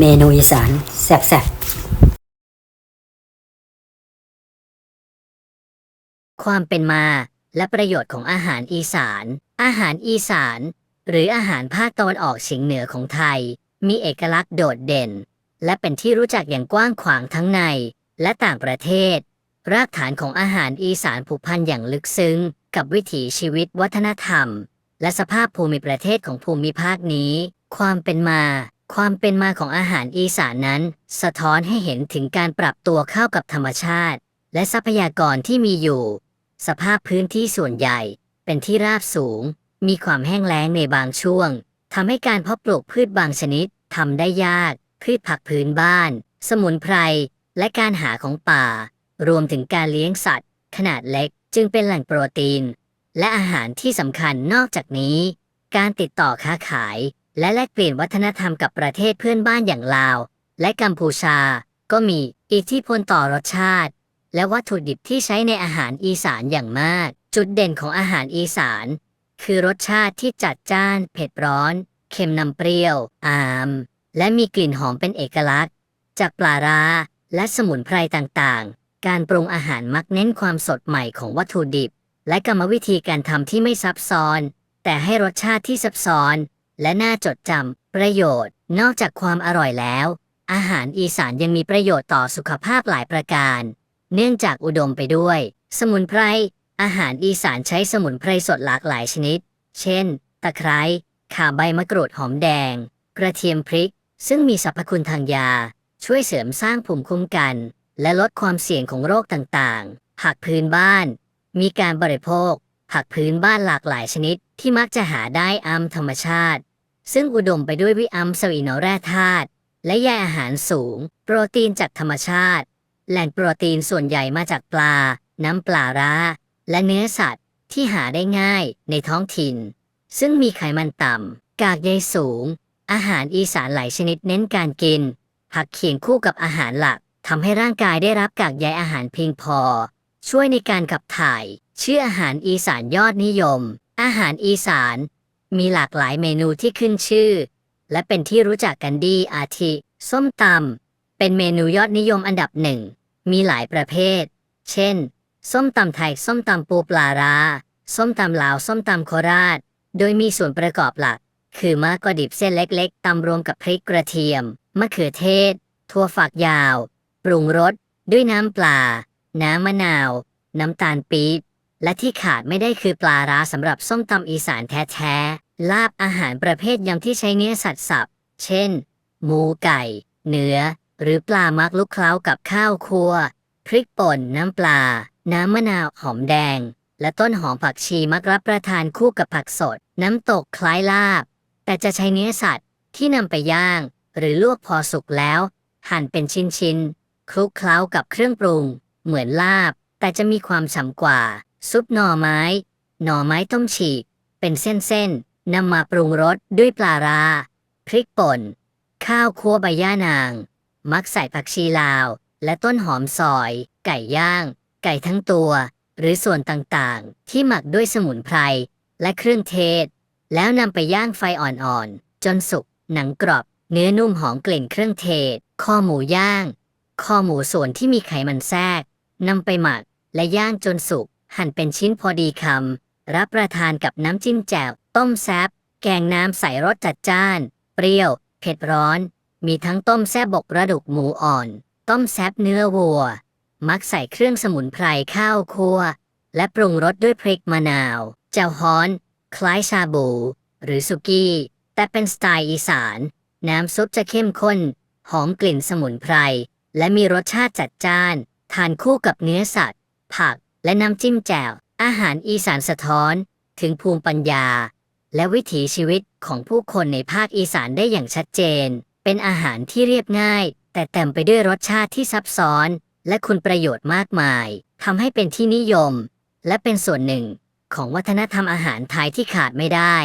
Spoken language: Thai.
เมนูอีสานแซ่บความเป็นมาและประโยชน์ของอาหารอีสาน อาหารอีสาน หรืออาหารภาคตะวันออกเฉียงเหนือของไทย มีเอกลักษณ์โดดเด่น และเป็นที่รู้จักอย่างกว้างขวางทั้งในและต่างประเทศ รากฐานของอาหารอีสานผูกพันอย่างลึกซึ้ง กับวิถีชีวิตวัฒนธรรม และสภาพภูมิประเทศของภูมิภาคนี้ ความเป็นมา ความเป็นมาของอาหารอีสานนั้น สะท้อนให้เห็นถึงการปรับตัวเข้ากับธรรมชาติ และทรัพยากรที่มีอยู่ สภาพพื้นที่ส่วนใหญ่ เป็นที่ราบสูง มีความแห้งแล้งในบางช่วงทำให้การเพาะปลูกพืชบางชนิดทำได้ยาก พืชผักพื้นบ้าน สมุนไพร และการหาของป่า รวมถึงการเลี้ยงสัตว์ ขนาดเล็กจึงเป็นแหล่งโปรตีน และอาหารที่สำคัญนอกจากนี้ การติดต่อค้าขาย และแลกเปลี่ยนวัฒนธรรมกับประเทศเพื่อนบ้านอย่างลาว และกัมพูชา ก็มีอิทธิพลต่อรสชาติ และวัตถุดิบที่ใช้ในอาหารอีสานอย่างมาก จุดเด่นของอาหารอีสาน คือรสชาติที่จัดจ้าน เผ็ดร้อน เค็มนำเปรี้ยว อาม และมีกลิ่นหอมเป็นเอกลักษณ์ จากปลาร้าและสมุนไพรต่างๆ การปรุงอาหารมักเน้นความสดใหม่ของวัตถุดิบ และกรรมวิธีการทำที่ไม่ซับซ้อน แต่ให้รสชาติที่ซับซ้อน และน่าจดจำประโยชน์ นอกจากความอร่อยแล้ว อาหารอีสานยังมีประโยชน์ต่อสุขภาพหลายประการ เนื่องจากอุดมไปด้วย สมุนไพร อาหารอีสานใช้สมุนไพรสดหลากหลายชนิด เช่น ตะไคร้ข่าใบมะกรูดหอมแดง กระเทียมพริก ซึ่งมีสรรพคุณทางยา ช่วยเสริมสร้างภูมิคุ้มกัน และลดความเสี่ยงของโรคต่างๆ ผักพื้นบ้าน มีการบริโภค ผักพื้นบ้านหลากหลายชนิด ที่มักจะหาได้อัมธรรมชาติ ซึ่งอุดมไปด้วยวิอัมสวีโนแร่ธาตุและใยอาหารสูง โปรตีนจากธรรมชาติ แหล่งโปรตีนส่วนใหญ่มาจากปลา น้ำปลาร้า และเนื้อสัตว์ที่หาได้ง่ายในท้องถิ่น ซึ่งมีไขมันต่ำ กากใยสูง อาหารอีสานหลายชนิดเน้นการกิน ผักเคียงคู่กับอาหารหลักทำให้ร่างกายได้รับกากใยอาหารเพียงพอ ช่วยในการขับถ่ายชื่ออาหารอีสานยอดนิยม อาหารอีสาน มีหลากหลายเมนูที่ขึ้นชื่อ และเป็นที่รู้จักกันดีอาทิ ส้มตำเป็นเมนูยอดนิยมอันดับหนึ่ง มีหลายประเภท เช่น ส้มตำไทย ส้มตำปูปลาร้า ส้มตำลาว ส้มตำโคราช โดยมีส่วนประกอบหลัก คือมะกอดิบเส้นเล็กๆตำรวมกับพริกกระเทียม มะเขือเทศ ถั่วฝักยาว ปรุงรสด้วยน้ำปลา น้ำมะนาว น้ำตาลปี๊บ และที่ขาดไม่ได้คือปลาร้าสำหรับส้มตำอีสานแท้ๆ ลาบอาหารประเภทยำที่ใช้เนื้อสัตว์สับ เช่น หมูไก่ เนื้อ หรือปลามักลุกเคล้ากับข้าวคั่ว พริกป่น น้ำปลา น้ำมะนาว หอมแดง และต้นหอมผักชีมักรับประทานคู่กับผักสด น้ำตกคล้ายลาบ แต่จะใช้เนื้อสัตว์ที่นำไปย่าง หรือลวกพอสุกแล้ว หั่นเป็นชิ้นๆคลุกเคล้ากับเครื่องปรุง เหมือนลาบ แต่จะมีความฉ่ำกว่า ซุปหน่อไม้ หน่อไม้ต้มฉีก เป็นเส้นๆนำมาปรุงรสด้วยปลาราพริกป่น ข้าวคั่วใบย่านาง มักใส่ผักชีลาว และต้นหอมซอย ไก่ย่าง ไก่ทั้งตัว หรือส่วนต่างๆ ที่หมักด้วยสมุนไพร และเครื่องเทศ แล้วนำไปย่างไฟอ่อนๆ จนสุก หนังกรอบ เนื้อนุ่มหอมกลิ่นเครื่องเทศข้อหมูย่างข้อหมูส่วนที่มีไขมันแทรกนำไปหมักและย่างจนสุก หั่นเป็นชิ้นพอดีคำ รับประทานกับน้ำจิ้มแจ่ว ต้มแซบแกงน้ำใส่รสจัดจ้าน เปรี้ยว เผ็ดร้อน มีทั้งต้มแซบบกระดูกหมูอ่อน ต้มแซบเนื้อวัว มักใส่เครื่องสมุนไพรข้าวคั่ว และปรุงรสด้วยพริกมะนาว เจ้าฮ้อน คล้ายชาบู หรือสุกี้ แต่เป็นสไตล์อีสาน น้ำซุปจะเข้มข้น หอมกลิ่นสมุนไพร และมีรสชาติจัดจ้าน ทานคู่กับเนื้อสัตว์ ผัก และน้ำจิ้มแจ่ว อาหารอีสานสะท้อน ถึงภูมิปัญญา และวิถีชีวิตของผู้คนในภาคอีสานได้อย่างชัดเจน เป็นอาหารที่เรียบง่าย แต่เต็มไปด้วยรสชาติที่ซับซ้อน และคุณประโยชน์มากมายทำให้เป็นที่นิยม และเป็นส่วนหนึ่งของวัฒนธรรมอาหารไทยที่ขาดไม่ได้